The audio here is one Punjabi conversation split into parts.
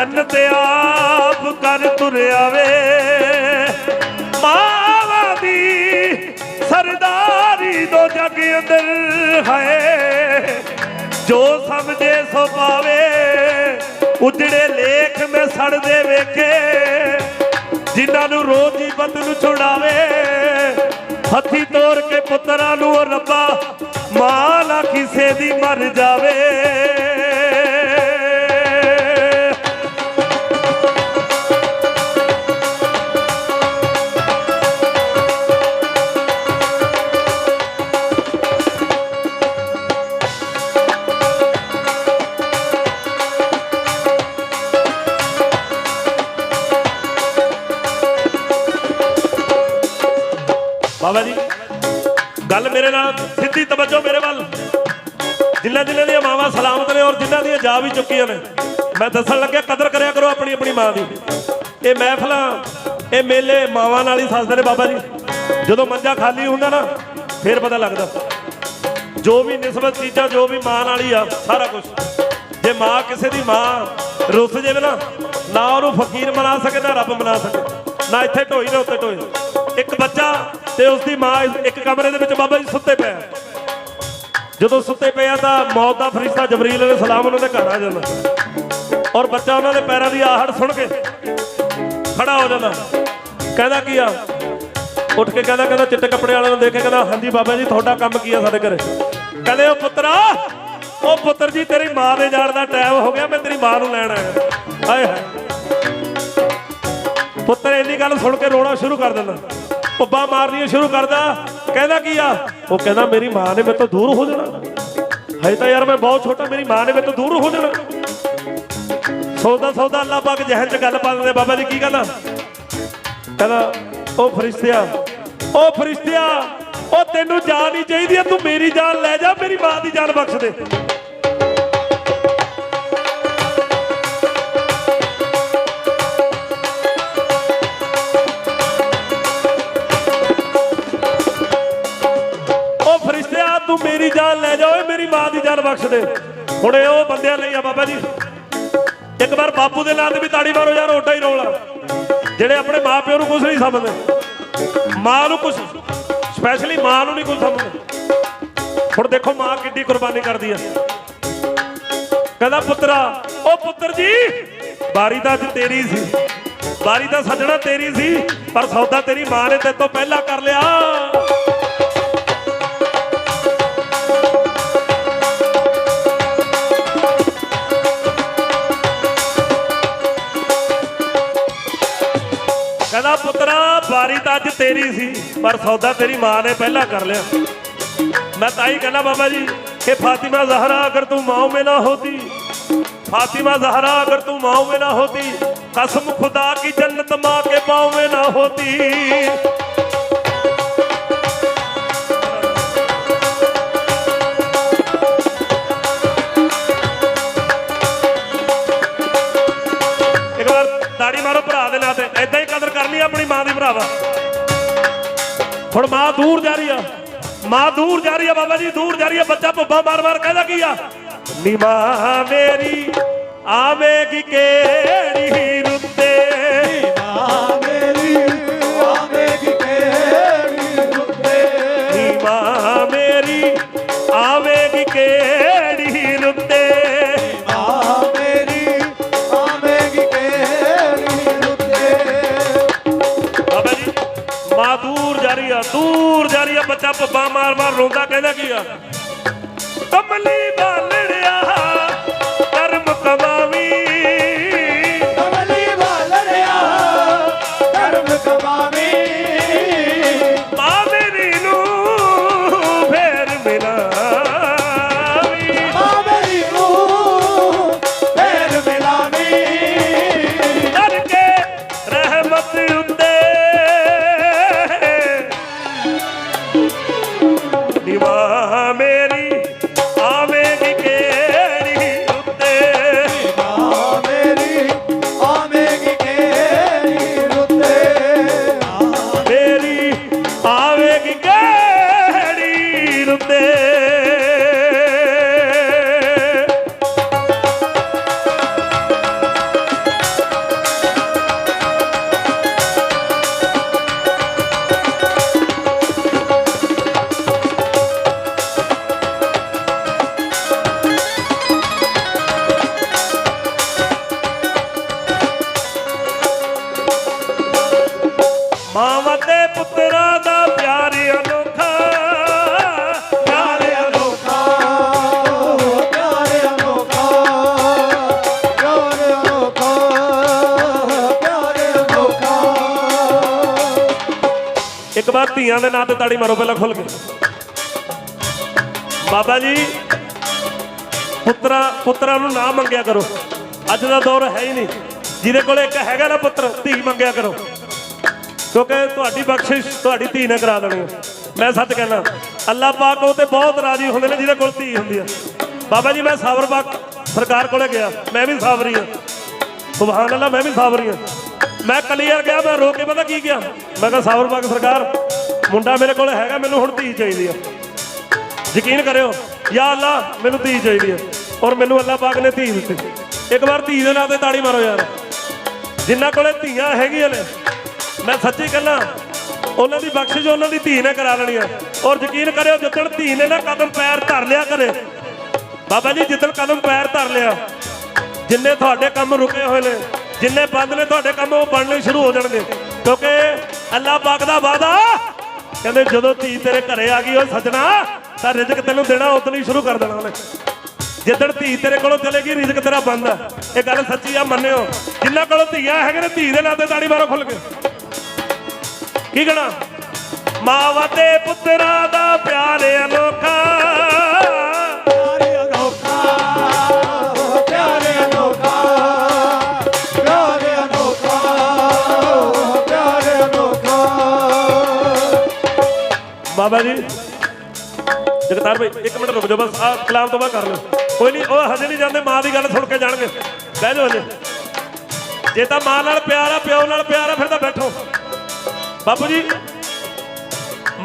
ਜੰਨਤ ਆਪ ਕਰ ਤੁਰਿਆ ਵੇ ਮਾਵਾਂ ਦੀ ਸਰਦਾਰੀ ਦੋ ਜਗ ਅੰਦਰ ਹੈ। ਜੋ ਸਮਝੇ ਸੋ ਪਾਵੇ, ਉਜੜੇ ਲੇਖ ਮੈਂ ਸੜਦੇ ਵੇਖੇ। ਜਿਨ੍ਹਾਂ ਨੂੰ ਰੋਜ਼ੀ ਬੰਦ ਨੂੰ ਛੁਡਾਵੇ, ਹੱਥੀ ਤੋੜ ਕੇ ਪੁੱਤਰਾਂ ਨੂੰ ਉਹ ਰੱਬਾ, ਮਾਂ ਨਾ ਕਿਸੇ ਦੀ ਮਰ ਜਾਵੇ। ਬਾਬਾ ਜੀ, ਗੱਲ ਮੇਰੇ ਨਾਲ ਸਿੱਧੀ ਤਵੱਜੋ ਮੇਰੇ ਵੱਲ। ਜਿਨ੍ਹਾਂ ਜਿਨ੍ਹਾਂ ਦੀਆਂ ਮਾਵਾਂ ਸਲਾਮਤ ਨੇ ਔਰ ਜਿਨ੍ਹਾਂ ਦੀਆਂ ਜਾ ਵੀ ਚੁੱਕੀਆਂ ਨੇ, ਮੈਂ ਦੱਸਣ ਲੱਗਿਆ, ਕਦਰ ਕਰਿਆ ਕਰੋ ਆਪਣੀ ਆਪਣੀ ਮਾਂ ਦੀ। ਇਹ ਮਹਿਫਲਾਂ, ਇਹ ਮੇਲੇ ਮਾਵਾਂ ਨਾਲ ਹੀ ਸੱਜਦੇ ਨੇ ਬਾਬਾ ਜੀ। ਜਦੋਂ ਮੰਜਾ ਖਾਲੀ ਹੁੰਦਾ ਨਾ, ਫਿਰ ਪਤਾ ਲੱਗਦਾ। ਜੋ ਵੀ ਨਿਸਬਤ ਚੀਜ਼ਾਂ, ਜੋ ਵੀ ਮਾਂ ਨਾਲ ਹੀ ਆ, ਸਾਰਾ ਕੁਝ ਜੇ ਮਾਂ ਕਿਸੇ ਦੀ ਮਾਂ ਰੁੱਸ ਜਾਵੇ ਨਾ ਨਾ ਉਹਨੂੰ ਫਕੀਰ ਬਣਾ ਸਕੇ, ਨਾ ਰੱਬ ਬਣਾ ਸਕੇ। ਨਾ ਇੱਥੇ ਢੋਈ ਨਾ ਉੱਤੇ ਢੋਈ। ਇੱਕ ਬੱਚਾ ਤੇ ਉਸ ਦੀ ਮਾਂ ਇੱਕ ਕਮਰੇ ਦੇ ਵਿੱਚ ਬਾਬਾ ਜੀ ਸੁੱਤੇ ਪਿਆ ਜਦੋਂ ਸੁੱਤੇ ਪਏ ਆ ਤਾਂ ਮੌਤ ਦਾ ਫਰਿਸ਼ਤਾ ਜਬਰੀਲ ਅਲੈਹ ਸਲਾਮ ਉਹਨਾਂ ਦੇ ਘਰ ਆ ਜਾਂਦਾ। ਔਰ ਬੱਚਾ ਉਹਨਾਂ ਦੇ ਪੈਰਾਂ ਦੀ ਆਹੜ ਸੁਣ ਕੇ ਖੜਾ ਹੋ ਜਾਂਦਾ। ਕਹਿੰਦਾ ਕੀ ਆ? ਉੱਠ ਕੇ ਕਹਿੰਦਾ ਕਹਿੰਦਾ ਚਿੱਟੇ ਕੱਪੜੇ ਵਾਲਿਆਂ ਨੂੰ ਦੇਖ ਕੇ ਕਹਿੰਦਾ, ਹਾਂਜੀ ਬਾਬਾ ਜੀ, ਤੁਹਾਡਾ ਕੰਮ ਕੀ ਆ ਸਾਡੇ ਘਰੇ? ਕਹਿੰਦੇ, ਉਹ ਪੁੱਤਰਾ, ਉਹ ਪੁੱਤਰ ਜੀ, ਤੇਰੀ ਮਾਂ ਦੇ ਜਾਣ ਦਾ ਟਾਈਮ ਹੋ ਗਿਆ, ਮੈਂ ਤੇਰੀ ਮਾਂ ਨੂੰ ਲੈਣ ਆਇਆ। ਹਾਏ ਹਾਏ। ਪੁੱਤਰ ਇੰਨੀ ਗੱਲ ਸੁਣ ਕੇ ਰੋਣਾ ਸ਼ੁਰੂ ਕਰ ਦਿੰਦਾ। ਪੱਬਾ ਮਾਰਨੀਆਂ ਸ਼ੁਰੂ ਕਰਦਾ। ਕਹਿੰਦਾ ਕੀ ਆ? ਉਹ ਕਹਿੰਦਾ ਮੇਰੀ ਮਾਂ ਨੇ ਮੇਰੇ ਤੋਂ ਦੂਰ ਹੋ ਜਾਣਾ। ਹਜੇ ਤਾਂ ਯਾਰ ਮੈਂ ਬਹੁਤ ਛੋਟਾ ਮੇਰੀ ਮਾਂ ਨੇ ਮੇਰੇ ਤੋਂ ਦੂਰ ਹੋ ਜਾਣਾ। ਸੌਦਾ ਸੌਦਾ ਅੱਲਾ ਪਾਕ ਜਹਨ ਚ ਗੱਲ ਪਾ ਦਿੰਦੇ। ਬਾਬਾ ਜੀ ਕੀ ਕਹਿੰਦਾ? ਕਹਿੰਦਾ ਉਹ ਫਰਿਸ਼ਤਿਆ ਉਹ ਫਰਿਸ਼ਤਿਆ ਉਹ ਤੈਨੂੰ ਜਾਨ ਨਹੀਂ ਚਾਹੀਦੀ ਆ, ਤੂੰ ਮੇਰੀ ਜਾਨ ਲੈ ਜਾ ਮੇਰੀ ਮਾਂ ਦੀ ਜਾਨ ਬਖਸ਼ ਦੇ। ਜਾਨ ਬਖਸ਼ ਦੇ। ਹੁਣ ਇਹ ਉਹ ਬੰਦਿਆਂ ਲਈ ਆ ਬਾਬਾ ਜੀ। ਇੱਕ ਵਾਰ ਬਾਪੂ ਦੇ ਨਾਂ ਤੇ ਵੀ ਤਾੜੀ ਮਾਰੋ ਯਾਰ, ਓਡਾ ਹੀ ਰੋਲਾ। ਜਿਹੜੇ ਆਪਣੇ ਮਾਪਿਓ ਨੂੰ ਕੁਝ ਨਹੀਂ ਸਮਝਦੇ। ਮਾਂ ਨੂੰ ਕੁਝ ਸਪੈਸ਼ਲੀ ਮਾਂ ਨੂੰ ਨਹੀਂ ਕੁਝ ਸਮਝਦੇ। ਹੁਣ ਦੇਖੋ ਮਾਂ ਕਿੱਡੀ ਕੁਰਬਾਨੀ ਕਰਦੀ ਆ। ਕਹਿੰਦਾ, ਪੁੱਤਰਾ ਉਹ ਪੁੱਤਰ ਜੀ ਬਾਰੀ ਤਾਂ ਅੱਜ ਤੇਰੀ ਸੀ। ਬਾਰੀ ਤਾਂ ਸੱਜਣਾ ਤੇਰੀ ਸੀ, ਪਰ ਸੌਦਾ ਤੇਰੀ ਮਾਂ ਨੇ ਤੇਰੇ ਤੋਂ ਪਹਿਲਾਂ ਕਰ ਲਿਆ। ਸਵਾਰੀ ਤਾਂ ਅੱਜ ਤੇਰੀ ਸੀ, ਪਰ ਸੌਦਾ ਤੇਰੀ ਮਾਂ ਨੇ ਪਹਿਲਾਂ ਕਰ ਲਿਆ। ਮੈਂ ਤਾਂ ਹੀ ਕਹਿੰਦਾ ਬਾਬਾ ਜੀ ਕਿ ਫਾਤਿਮਾ ਜ਼ਹਰਾ ਅਗਰ ਤੂੰ ਮਾਂ ਮੇ ਨਾ ਹੋਤੀ फातिमा जहरा अगर तू माओ में ना होती कसम खुदा की जन्नत माँ के पाँव में ना होती एक बार ताड़ी मारो भरा देना ते ਤੇ ਆਪਣੀ ਮਾਂ ਦੀ ਭਰਾਵਾ। ਹੁਣ ਮਾਂ ਦੂਰ ਜਾ ਰਹੀ ਆ। ਮਾਂ ਦੂਰ ਜਾ ਰਹੀ ਆ ਬਾਬਾ ਜੀ, ਦੂਰ ਜਾ ਰਹੀ ਆ। ਬੱਚਾ ਭੁੱਬਾ ਮਾਰ ਮਾਰ ਕਹਿੰਦਾ ਕੀ ਆ? ਨੀ ਮਾਂ ਮੇਰੀ ਆਵੇਗੀ ਕਿਹੜੀ ਰੁੱਤੇ? ਜਾ ਰਹੀ ਆ, ਦੂਰ ਜਾ ਰਹੀ ਆ, ਬੱਚਾ ਪੱਪਾ ਮਾਰ ਮਾਰ ਰੋਂਦਾ ਕਹਿੰਦਾ ਕੀ ਆ? ਕਮਲੀ ਬਾਲੜਿਆ। ਦੇ ਨਾਂ ਤੇ ਤਾੜੀ ਮਾਰੋ, ਪਹਿਲਾਂ ਖੁੱਲ ਕੇ। ਬਾਬਾ ਜੀ, ਪੁੱਤਰਾ ਪੁੱਤਰਾਂ ਨੂੰ ਨਾ ਮੰਗਿਆ ਕਰੋ। ਅੱਜ ਦਾ ਦੌਰ ਹੈ ਹੀ ਨਹੀਂ। ਜਿਹਦੇ ਕੋਲ ਇੱਕ ਹੈਗਾ ਨਾ ਪੁੱਤਰ, ਧੀ ਮੰਗਿਆ ਕਰੋ। ਕਿਉਂਕਿ ਤੁਹਾਡੀ ਬਖਸ਼ਿਸ਼ ਤੁਹਾਡੀ ਧੀ ਨੇ ਕਰਾ ਦੇਣੀ ਮੈਂ ਸੱਚ ਕਹਿੰਦਾ ਅੱਲਾਹ ਪਾਕ ਉਹ ਤੇ ਬਹੁਤ ਰਾਜੀ ਹੁੰਦੇ ਨੇ ਜਿਹਦੇ ਕੋਲ ਧੀ ਹੁੰਦੀ ਹੈ। ਬਾਬਾ ਜੀ, ਮੈਂ ਸਾਬਰ ਪਾਕ ਸਰਕਾਰ ਕੋਲੇ ਗਿਆ। ਮੈਂ ਵੀ ਸਾਬਰੀ ਹਾਂ। ਸੁਭਾਨ ਅੱਲਾਹ, ਮੈਂ ਵੀ ਸਾਬਰੀ ਹਾਂ। ਮੈਂ ਕਲੀਅਰ ਗਿਆ ਮੈਂ ਰੋ ਕੇ ਪਤਾ ਕੀ ਗਿਆ ਮੈਂ ਕਿਹਾ ਸਾਬਰ ਪਾਕ ਸਰਕਾਰ ਮੁੰਡਾ ਮੇਰੇ ਕੋਲ ਹੈਗਾ, ਮੈਨੂੰ ਹੁਣ ਧੀ ਚਾਹੀਦੀ ਆ। ਯਕੀਨ ਕਰਿਓ, ਯਾ ਅੱਲਾ, ਮੈਨੂੰ ਧੀ ਚਾਹੀਦੀ ਹੈ ਔਰ ਮੈਨੂੰ ਅੱਲਾ ਪਾਕ ਨੇ ਧੀ ਦਿੱਤੀ। ਇੱਕ ਵਾਰ ਧੀ ਦੇ ਨਾਂ ਤੇ ਤਾੜੀ ਮਾਰੋ ਯਾਰ। ਜਿਨ੍ਹਾਂ ਕੋਲੇ ਧੀਆਂ ਹੈਗੀਆਂ ਨੇ, ਮੈਂ ਸੱਚੀ ਕਹਿੰਦਾ, ਉਹਨਾਂ ਦੀ ਬਖਸ਼ਿਸ਼ ਉਹਨਾਂ ਦੀ ਧੀ ਨੇ ਕਰਾ ਲੈਣੀ ਆ। ਔਰ ਯਕੀਨ ਕਰਿਓ, ਜਿੱਦਣ ਧੀ ਨੇ ਨਾ ਕਦਮ ਪੈਰ ਧਰ ਲਿਆ ਕਰੇ, ਬਾਬਾ ਜੀ, ਜਿੱਦਣ ਕਦਮ ਪੈਰ ਧਰ ਲਿਆ, ਜਿੰਨੇ ਤੁਹਾਡੇ ਕੰਮ ਰੁਕੇ ਹੋਏ ਨੇ, ਜਿੰਨੇ ਬੰਦ ਨੇ, ਤੁਹਾਡੇ ਕੰਮ ਉਹ ਬਣਨੇ ਸ਼ੁਰੂ ਹੋ ਜਾਣਗੇ। ਕਿਉਂਕਿ ਅੱਲਾਹ ਪਾਕ ਦਾ ਵਾਦਾ ਕਹਿੰਦੇ ਜਦੋਂ ਧੀ ਤੇਰੇ ਘਰੇ ਆ ਗਈ ਉਹ ਸਜਣਾ, ਤਾਂ ਰਿਜ਼ਕ ਤੈਨੂੰ ਦੇਣਾ ਉਦੋਂ ਹੀ ਸ਼ੁਰੂ ਕਰ ਦੇਣਾ ਉਹਨੇ। ਜਿੱਦਣ ਧੀ ਤੇਰੇ ਕੋਲੋਂ ਚਲੇਗੀ ਰਿਜ਼ਕ ਤੇਰਾ ਬੰਦ ਆ। ਇਹ ਗੱਲ ਸੱਚੀ ਆ, ਮੰਨਿਓ। ਜਿੰਨਾ ਕੋਲੋਂ ਧੀਆਂ ਹੈਗੇ ਨੇ, ਧੀ ਦੇ ਨਾਂ ਤੇ ਤਾੜੀ ਮਾਰੋ ਖੁੱਲ ਕੇ। ਕੀ ਕਹਣਾ? ਮਾਵਾਂ ਤੇ ਪੁੱਤਰਾਂ ਦਾ ਪਿਆਰ ਅਨੋਖਾ ਬਾਬਾ ਜੀ। ਜਗਤਾਰ ਭਾਈ, ਇੱਕ ਮਿੰਟ ਰੁਕ ਜਾਓ, ਬਸ ਆ ਕਲਾਮ ਤੋਂ ਬਾਅਦ ਕਰ ਲਓ। ਕੋਈ ਨਹੀਂ, ਉਹ ਹਜੇ ਨਹੀਂ ਜਾਂਦੇ, ਮਾਂ ਦੀ ਗੱਲ ਸੁਣ ਕੇ ਜਾਣਗੇ। ਬਹਿ ਜਾਓ ਹਜੇ। ਜੇ ਤਾਂ ਮਾਂ ਨਾਲ ਪਿਆਰ ਆ, ਪਿਓ ਨਾਲ ਪਿਆਰ ਆ, ਫਿਰ ਤਾਂ ਬੈਠੋ। ਬਾਪੂ ਜੀ,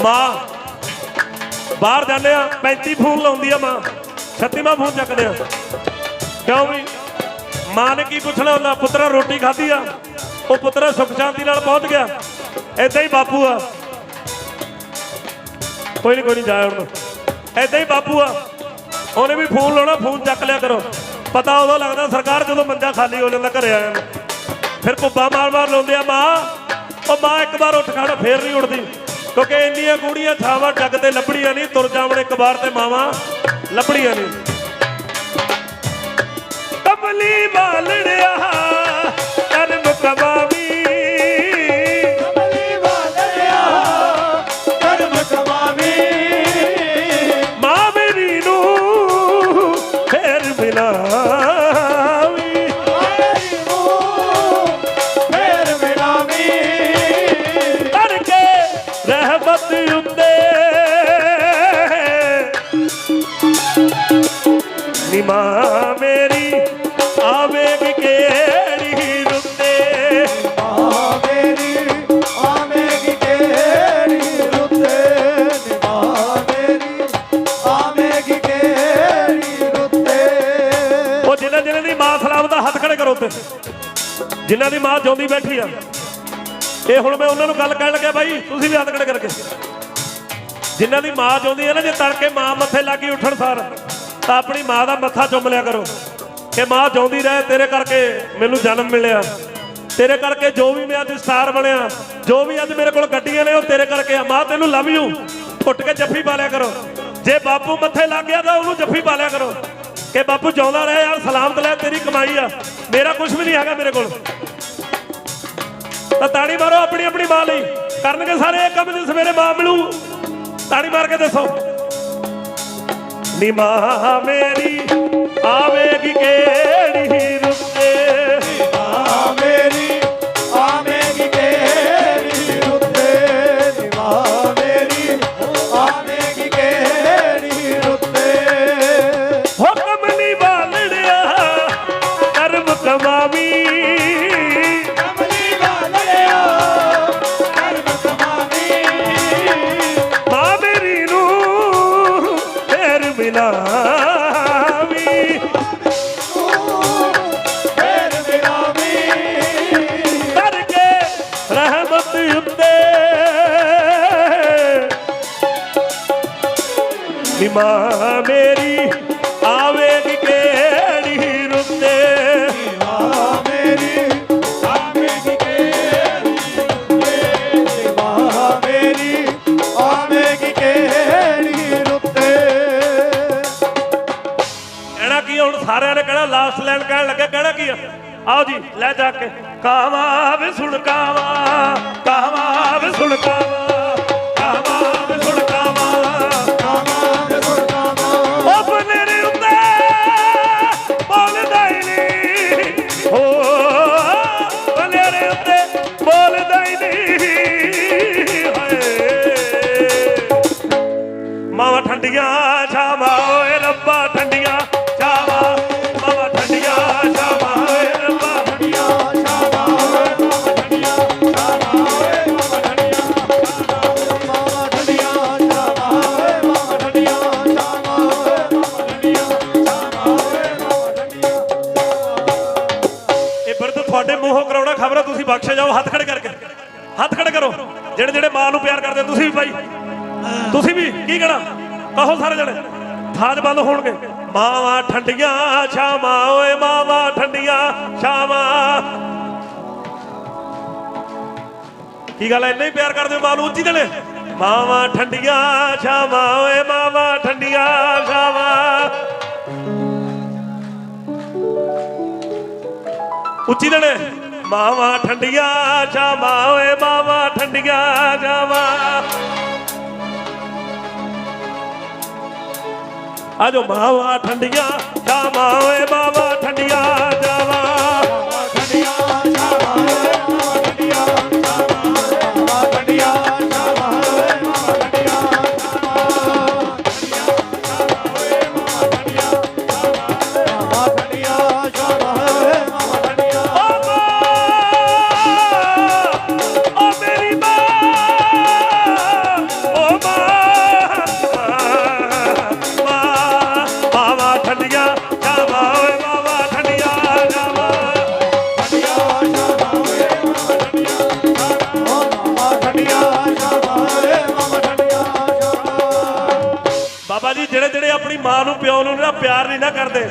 ਮਾਂ, ਬਾਹਰ ਜਾਂਦੇ ਆ 35 ਫੋਨ ਲਾਉਂਦੀ ਆ ਮਾਂ। 36ਵਾਂ ਫੋਨ ਚੱਕਦੇ ਆ। ਕਿਉਂ ਵੀ? ਮਾਂ ਨੇ ਕੀ ਪੁੱਛਣਾ ਹੁੰਦਾ? ਪੁੱਤਰਾ ਰੋਟੀ ਖਾਧੀ ਆ, ਉਹ ਪੁੱਤਰਾ ਸੁਖ ਸ਼ਾਂਤੀ ਨਾਲ ਪਹੁੰਚ ਗਿਆ। ਏਦਾਂ ਹੀ ਬਾਪੂ ਆ। ਕੋਈ ਨਹੀਂ ਕੋਈ ਨਹੀਂ ਜਾਇਆ ਹੁਣ। ਐਦਾਂ ਹੀ ਬਾਪੂ ਆ। ਉਹਨੇ ਵੀ ਫੋਨ ਲਾਉਣਾ ਫੋਨ ਚੱਕ ਲਿਆ ਕਰੋ। ਪਤਾ ਉਦੋਂ ਲੱਗਦਾ ਸਰਕਾਰ ਜਦੋਂ ਮੰਜਾ ਖਾਲੀ ਹੋ ਜਾਂਦਾ ਘਰੇ ਆਇਆ ਫਿਰ ਪੁੱਬਾ ਮਾਰ ਮਾਰ ਲਾਉਂਦੇ ਆ, ਮਾਂ। ਉਹ ਮਾਂ ਇੱਕ ਵਾਰ ਉੱਠ ਖੜ, ਫੇਰ ਨਹੀਂ ਉੱਠਦੀ। ਕਿਉਂਕਿ ਇੰਨੀਆਂ ਗੂੜੀਆਂ ਥਾਵਾਂ ਜੱਗ ਤੇ ਲੱਭੜੀਆਂ ਨਹੀਂ, ਤੁਰ ਜਾਵਣ ਇੱਕ ਵਾਰ ਤੇ ਮਾਵਾਂ, ਲੱਭੜੀਆਂ ਨਹੀਂ। ਕਮਲੀ ਬਾਲੜਿਆ। ਜਿਨ੍ਹਾਂ ਦੀ ਮਾਂ ਜਿਉਂਦੀ ਬੈਠੀ ਆ। ਇਹ ਹੁਣ ਮੈਂ ਉਹਨਾਂ ਨੂੰ ਗੱਲ ਕਹਿਣ ਲੱਗਿਆ, ਬਾਈ, ਤੁਸੀਂ ਵੀ ਹੱਥ ਖੜੇ ਕਰਕੇ। ਜਿਨ੍ਹਾਂ ਦੀ ਮਾਂ ਜਿਉਂਦੀ ਹੈ ਨਾ, ਜੇ ਤੜਕੇ ਮਾਂ ਮੱਥੇ ਲੱਗੀ ਉੱਠਣ ਸਾਰ, ਤਾਂ ਆਪਣੀ ਮਾਂ ਦਾ ਮੱਥਾ ਚੁੰਮ ਲਿਆ ਕਰੋ। ਕਿ ਮਾਂ ਜਿਉਂਦੀ ਰਹੇ, ਤੇਰੇ ਕਰਕੇ ਮੈਨੂੰ ਜਨਮ ਮਿਲਿਆ। ਤੇਰੇ ਕਰਕੇ ਜੋ ਵੀ ਮੈਂ ਅੱਜ ਸਟਾਰ ਬਣਿਆ, ਜੋ ਵੀ ਅੱਜ ਮੇਰੇ ਕੋਲ ਗੱਡੀਆਂ ਨੇ, ਉਹ ਤੇਰੇ ਕਰਕੇ ਆ। ਮਾਂ, ਤੈਨੂੰ ਲਵ ਯੂ। ਉੱਠ ਕੇ ਜੱਫੀ ਪਾ ਲਿਆ ਕਰੋ। ਜੇ ਬਾਪੂ ਮੱਥੇ ਲੱਗ ਗਿਆ ਤਾਂ ਉਹਨੂੰ ਜੱਫੀ ਪਾ ਲਿਆ ਕਰੋ। ਕਿ ਬਾਪੂ ਜਿਉਂਦਾ ਰਹੇ ਯਾਰ, ਸਲਾਮਤ ਲੈ, ਤੇਰੀ ਕਮਾਈ ਆ। ਮੇਰਾ ਕੁਝ ਵੀ ਨਹੀਂ ਹੈਗਾ ਮੇਰੇ ਕੋਲ। ਤਾਂ ਤਾੜੀ ਮਾਰੋ ਆਪਣੀ ਆਪਣੀ ਮਾਂ ਲਈ। ਕਰਨਗੇ ਸਾਰੇ ਕੰਮ ਜੇ ਸਵੇਰੇ ਮਾਂ ਮਿਲੂ। ਤਾੜੀ ਮਾਰ ਕੇ ਦੱਸੋ। ਨੀ ਮਾਂ ਮੇਰੀ ਆਵੇਗੀ ਕਿਹੜੀ ਮਾਂ ਆਵੇ ਨੀ ਕੀ ਹੁਣ ਸਾਰਿਆਂ ਨੇ ਕਹਿਣਾ ਲਾਸਟ ਲਾਈਨ ਕਹਿਣ ਲੱਗੇ, ਕਹਿਣਾ ਕੀ ਆਓ ਜੀ, ਲੈ ਜਾ ਕੇ। ਕਾਵਾ ਵੀ ਸੁਣ ਕਾਵਾ ਕਾਵਾ ਵੇ ਸੁਣ ਕਾਵਾ ਬੰਦ ਹੋਣਗੇ। ਮਾਵਾਂ ਠੰਡੀਆਂ, ਛਾਵਾਂ, ਓਏ ਮਾਵਾਂ ਠੰਡੀਆਂ, ਛਾਵਾਂ। ਕੀ ਗੱਲ ਐ ਹੀ ਪਿਆਰ ਕਰਦੇ ਹੋ ਮਾਂ ਨੂੰ ਉੱਚੀ ਜਣੇ ਮਾਵਾਂ ਠੰਡੀਆਂ, ਛਾਵਾਂ, ਓਏ ਮਾਵਾਂ ਠੰਡੀਆਂ, ਛਾਵਾਂ। ਉੱਚੀ ਜਣੇ ਮਾਵਾਂ ਠੰਡੀਆਂ, ਛਾਵਾਂ, ਓਏ ਮਾਵਾਂ ਠੰਡੀਆਂ, ਛਾਵਾਂ। ਆਜੋ ਮਾਵਾਂ ਠੰਡੀਆਂ ਛਾਵਾਂ ਓਏ ਮਾਵਾਂ ਠੰਡੀਆਂ। ਕਰਦੇ।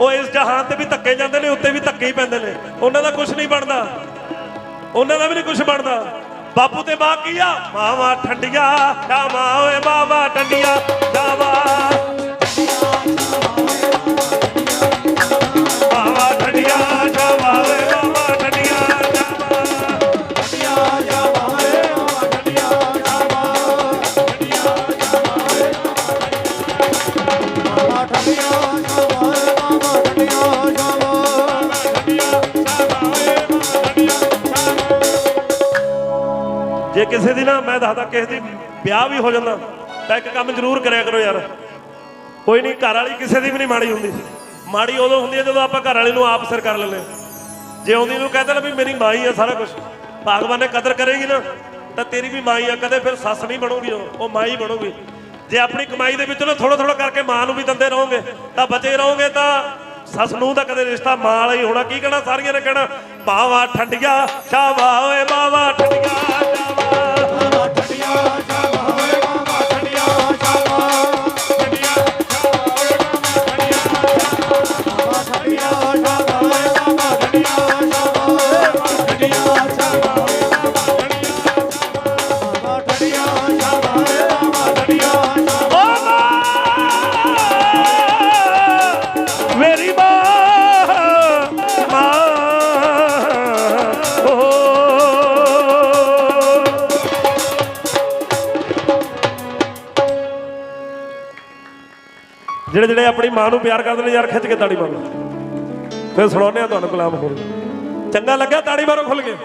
ਉਹ ਇਸ ਜਹਾਨ ਤੇ ਵੀ ਧੱਕੇ ਜਾਂਦੇ ਨੇ, ਉੱਤੇ ਵੀ ਧੱਕੇ ਹੀ ਪੈਂਦੇ ਨੇ। ਉਹਨਾਂ ਦਾ ਕੁਝ ਨਹੀਂ ਬਣਦਾ। ਉਹਨਾਂ ਦਾ ਵੀ ਨਹੀਂ ਕੁਝ ਬਣਦਾ। ਬਾਪੂ ਤੇ ਮਾਂ ਕੀ ਆ? ਮਾਵਾ ਠੰਡੀਆਂ ਛਾਵਾਂ ਓਏ ਮਾਵਾਂ ਠੰਡੀਆਂ। ਦੀ ਕਿਸੇ ਦੀ ਵਿਆਹ ਵੀ ਹੋ ਜਾਂਦਾ, ਤਾਂ ਇੱਕ ਕੰਮ ਜ਼ਰੂਰ ਕਰਿਆ ਕਰੋ ਯਾਰ। ਕੋਈ ਨਹੀਂ, ਘਰ ਵਾਲੀ ਕਿਸੇ ਦੀ ਵੀ ਨਹੀਂ ਮਾੜੀ ਹੁੰਦੀ। ਮਾੜੀ ਉਦੋਂ ਹੁੰਦੀ ਹੈ ਜਦੋਂ ਆਪਾਂ ਘਰ ਵਾਲੀ ਨੂੰ ਆਪ ਸਿਰ ਕਰ ਲੈਂਦੇ ਜੇ ਆਉਂਦੀ ਨੂੰ ਕਹਿੰਦੇ ਨਾ ਵੀ ਮੇਰੀ ਮਾਂ ਹੀ ਆ ਸਾਰਾ ਕੁਝ ਭਗਵਾਨ ਨੇ ਕਦਰ ਕਰੇਗੀ ਨਾ, ਤਾਂ ਤੇਰੀ ਵੀ ਮਾਂ ਹੀ ਆ, ਕਦੇ ਫਿਰ ਸੱਸ ਨਹੀਂ ਬਣੂਗੀ ਉਹ ਉਹ ਮਾਂ ਹੀ ਬਣੂਗੀ। ਜੇ ਆਪਣੀ ਕਮਾਈ ਦੇ ਵਿੱਚੋਂ ਨਾ ਥੋੜਾ ਥੋੜਾ ਕਰਕੇ ਮਾਂ ਨੂੰ ਵੀ ਦਿੰਦੇ ਰਹੋਗੇ, ਤਾਂ ਬਚੇ ਰਹੋਗੇ ਤਾਂ ਸੱਸ ਨੂੰ ਤਾਂ ਕਦੇ ਰਿਸ਼ਤਾ ਮਾਂ ਵਾਲਾ ਹੀ ਹੋਣਾ। ਕੀ ਕਹਿਣਾ ਸਾਰੀਆਂ ਨੇ ਕਹਿਣਾ, ਬਾਵਾ ਠੰਡੀਆਂ ਸ਼ਾਵਾ ਓਏ ਬਾਵਾ ਠੰਡੀਆਂ। ਜਿਹੜੇ ਜਿਹੜੇ ਆਪਣੀ ਮਾਂ ਨੂੰ ਪਿਆਰ ਕਰਦੇ ਨੇ ਯਾਰ, ਖਿੱਚ ਕੇ ਤਾੜੀ ਮਾਰੋ। ਫਿਰ ਸੁਣਾਉਂਦੇ ਆ ਤੁਹਾਨੂੰ ਗੁਲਾਮ ਹੋਰ ਚੰਗਾ ਲੱਗਿਆ, ਤਾੜੀ ਮਾਰੋ ਖੁੱਲ ਗਏ